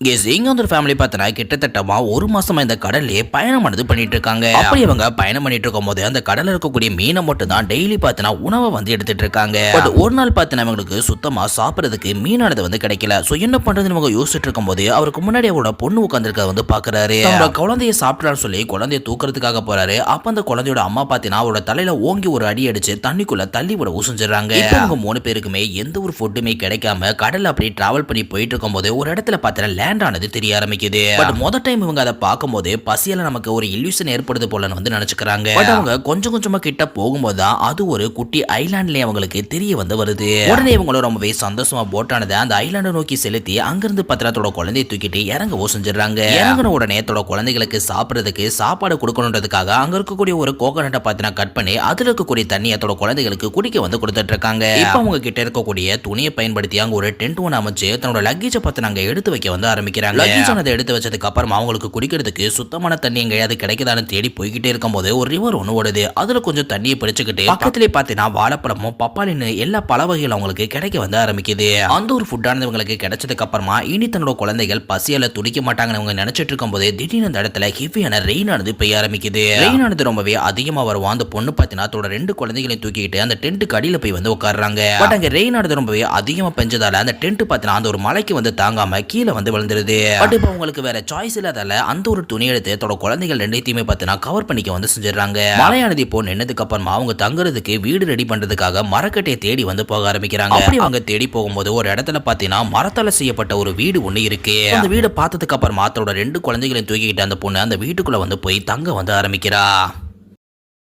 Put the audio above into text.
இங்கே சிங்கந்தூர் ஃபேமிலி பார்த்தனா கிட்டத்தட்டமா ஒரு மாசமா இந்த கடல்லே பயணமானது பண்ணிட்டு இருக்காங்க அப்படி இவங்க பயணம் பண்ணிட்டு இருக்கும் போது அந்த கடல்ல இருக்கக்கூடிய மீனை மட்டும் தான் டெய்லி பார்த்தனா உணவை வந்து எடுத்துட்டு இருக்காங்க பட் ஒரு நாள் பார்த்தனா இவங்களுக்கு சுத்தமா சாப்பிடறதுக்கு மீனானது வந்து கிடைக்கல. ஸோ என்ன பண்றதுன்னு இவங்க யோசிச்சுட்டு இருக்கும் போது அவருக்கு முன்னாடி அவரோட பொண்ணு உட்காந்துருக்க வந்து பாக்குறாரு. அவரோட குழந்தைய சாப்பிடலாம்னு சொல்லி குழந்தைய தூக்குறதுக்காக போறாரு. அப்ப அந்த குழந்தையோட அம்மா பார்த்தீங்கன்னா அவரோட தலையில ஓங்கி ஒரு அடி அடிச்சு தண்ணிக்குள்ள தள்ளி விட உசுஞ்சிடறாங்க. இப்போ அவங்க மூணு பேருக்குமே எந்த ஒரு ஃபுட்டுமே கிடைக்காம கடல்ல அப்படி டிராவல் பண்ணி போயிட்டு இருக்கும்போது ஒரு இடத்துல பார்த்தீங்கன்னா லேண்ட் ஆனது தெரிய ஆரம்பிக்குது. பட் முத டைம் இவங்க அதை பார்க்கும்போது பசியால நமக்கு ஒரு இல்யூஷன் ஏற்படுது போலன்னு வந்து நினைச்சுக்கிறாங்க. பட் அவங்க கொஞ்சம் கொஞ்சமா கிட்ட போகும்போது தான் அது ஒரு குட்டி ஐலாண்ட்லயே அவங்களுக்கு தெரிய வந்து வருது. உடனே இவங்களும் ரொம்பவே சந்தோஷமா போட்டானதை அந்த ஐலாண்டை நோக்கி செலுத்தி அங்கிருந்து பத்திரத்தோட குழந்தையை தூக்கிட்டு இறங்கவும் செஞ்சிடறாங்க. இறங்கின உடனே தன்னோட குழந்தைகளுக்கு சாப்பிடுறதுக்கு சாப்பாடு கொடுக்கணுன்றதுக்காக அங்க இருக்கக்கூடிய ஒரு கோகனட்டை பார்த்தினா கட் பண்ணி அதுல இருக்கக்கூடிய தண்ணியை தன்னோட குழந்தைகளுக்கு குடிக்க வந்து கொடுத்துட்டு இருக்காங்க. இப்போ அவங்க கிட்ட இருக்கக்கூடிய துணியை பயன்படுத்தி அங்க ஒரு டென்ட் ஒன்று அமைச்சு தன்னோட லக்கேஜை பார்த்து நாங்க எடுத்து வைக்க வந்து ஆரம்பிக்கிறாங்க. லக்கேஜ் ஆனதை எடுத்து வச்சதுக்கு அப்புறமா அவங்களுக்கு குடிக்கிறதுக்கு சுத்தமான தண்ணி எங்கேயாவது கிடைக்குதான்னு தேடி போய்கிட்டே இருக்கும்போது ஒரு ரிவர் ஒன்று ஓடுது. அதுல கொஞ்சம் தண்ணியை பிடிச்சுக்கிட்டு பக்கத்திலே பார்த்தீங்கன்னா வாழைப்பழமும் பப்பாளின்னு எல்லா பல வகைகள் அவங்களுக்கு கிடைக்க வந்து ஆரம்பிக்குது. அந்த ஒரு ஃபுட்டானது இவங்களுக்கு கிடைச்சதுக்கு அப்புறமா இனி தன்னோட குழந்தைகள் பசியால துடிக்க மாட்டாங்கன்னு அவங்க நினைச்சிட்டு இருக்கும்போது திடீர்னு அந்த இடத்துல ஹெவியான ரெயின் ஆனது பெய்ய ஆரம்பிக்குது. ரெயின் ஆனது ரொம்பவே அதிகமா வரும். அந்த பொண்ணு பார்த்தீங்கன்னா அதோட ரெண்டு குழந்தைகளையும் தூக்கிட்டு அந்த டென்ட்டுக்கு அடியில போய் வந்து உட்காடுறாங்க பட் அங்க ரெயின் ஆனது ரொம்பவே அதிகமா பெஞ்சதால அந்த டென்ட் பார்த்தீங்கன்னா அந்த ஒரு மலைக்கு வந்து தாங்காம கீழே வந்து விழுந்துருது பட் இப்போ உங்களுக்கு வேற சாய்ஸ் இல்லாதால அந்த ஒரு துணி எடுத்து தன்னோட குழந்தைகள் ரெண்டையுமே பார்த்தீங்கன்னா கவர் பண்ணிக்க வந்து செஞ்சிடறாங்க. மலையானது இப்போ நின்னதுக்கு அப்புறமா அவங்க தங்குறதுக்கு வீடு ரெடி பண்றதுக்காக மரக்கட்டையை தேடி வந்து போக ஆரம்பிக்கிறாங்க. அப்படி அவங்க தேடி போகும்போது ஒரு இடத்துல பார்த்தீங்கன்னா மரத்தால செய்யப்பட்ட ஒரு வீடு ஒண்ணு இருக்கு. அந்த வீடை பார்த்ததுக்கு அப்புறமா தன்னோட ரெண்டு குழந்தைகளையும் தூக்கிக்கிட்டு அந்த பொண்ணு அந்த வீட்டுக்குள்ள வந்து போய் தங்க வந்து ஆரம்பிக்கிறா.